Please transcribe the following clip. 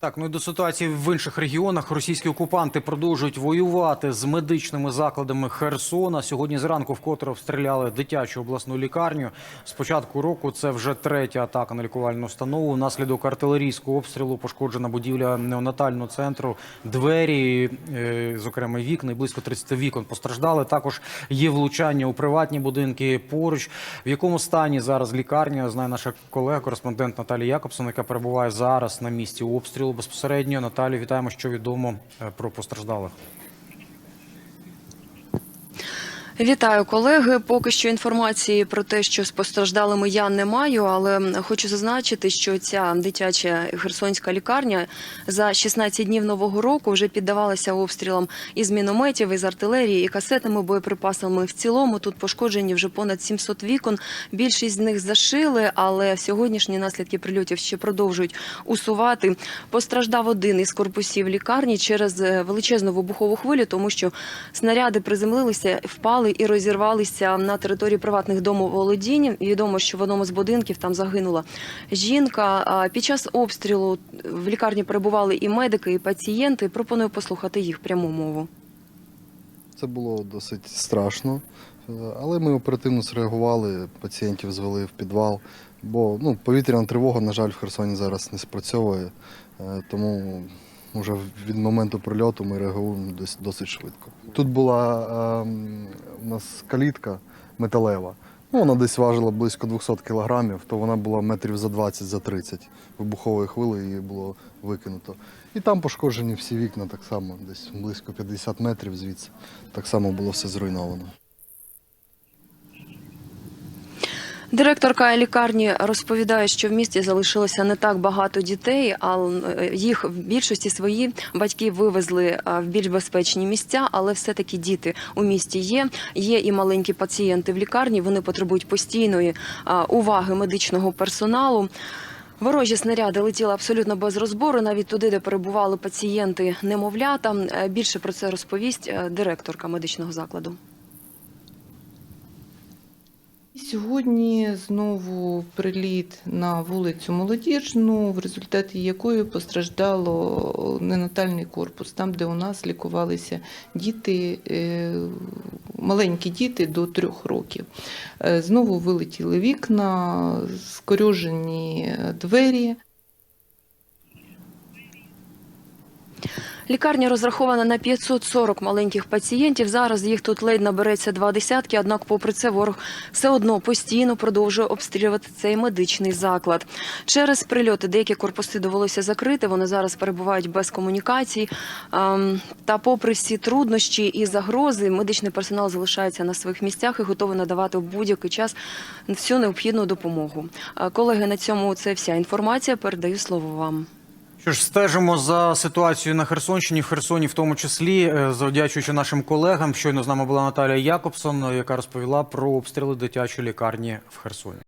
Так, ну і до ситуації в інших регіонах російські окупанти продовжують воювати з медичними закладами Херсона. Сьогодні зранку вкотре обстріляли дитячу обласну лікарню. З початку року це вже третя атака на лікувальну установу. Внаслідок артилерійського обстрілу пошкоджена будівля неонатального центру. Двері, е, зокрема вікна, і близько 30 вікон постраждали. Також є влучання у приватні будинки поруч. В якому стані зараз лікарня знає наша колега, кореспондент Наталія Якобсон, яка перебуває зараз на місці обстрілу безпосередньо. Наталі, вітаємо, що відомо е, про постраждалих. Вітаю, колеги. Поки що інформації про те, що з постраждалими я не маю, але хочу зазначити, що ця дитяча херсонська лікарня за 16 днів нового року вже піддавалася обстрілам із мінометів, із артилерії, і касетними боєприпасами. В цілому тут пошкоджені вже понад 700 вікон. Більшість з них зашили, але сьогоднішні наслідки прильотів ще продовжують усувати. Постраждав один із корпусів лікарні через е, величезну вибухову хвилю, тому що снаряди приземлилися, впали і розірвалися на території приватних домоволодінь. Відомо, що в одному з будинків там загинула жінка. Під час обстрілу в лікарні перебували і медики, і пацієнти. Пропоную послухати їх пряму мову. Це було досить страшно, е, але ми оперативно зреагували, пацієнтів звели в підвал, бо ну, повітряна тривога, на жаль, в Херсоні зараз не спрацьовує, е, тому вже від моменту прильоту ми реагуємо досить швидко. Тут була ем, нас калітка металева. Ну, вона десь важила близько 200 кілограмів, то вона була метрів за 20 за 30 вибухової хвили її було викинуто. І там пошкоджені всі вікна так само, десь близько 50 метрів звідси. Так само було все зруйновано. Директорка лікарні розповідає, що в місті залишилося не так багато дітей, а їх в більшості свої батьки вивезли в більш безпечні місця, але все-таки діти у місті є. Є і маленькі пацієнти в лікарні. Вони потребують постійної уваги медичного персоналу. Ворожі снаряди летіли абсолютно без розбору, навіть туди, де перебували пацієнти немовлята. Е, Більше про це розповість е, директорка медичного закладу. Сьогодні знову приліт на вулицю Молодіжну, в результаті якої постраждало ненатальний корпус, там, де у нас лікувалися діти, е, маленькі діти до трьох років. Е, Знову вилетіли вікна, скорюжені двері. Лікарня розрахована на 540 маленьких пацієнтів. Зараз їх тут ледь набереться два десятки. Однак, попри це, ворог все одно постійно продовжує обстрілювати цей медичний заклад. Через прильоти деякі корпуси довелося закрити. Вони зараз перебувають без комунікацій. Ем, Та, попри всі труднощі і загрози, медичний персонал залишається на своїх місцях і готовий надавати в будь-який час всю необхідну допомогу. Е, Колеги, на цьому це вся інформація. Передаю слово вам. Що ж, стежимо за ситуацією на Херсонщині, в Херсоні, в тому числі, е, завдячуючи нашим колегам. Щойно з нами була Наталія Якобсон, яка розповіла про обстріли дитячої лікарні в Херсоні.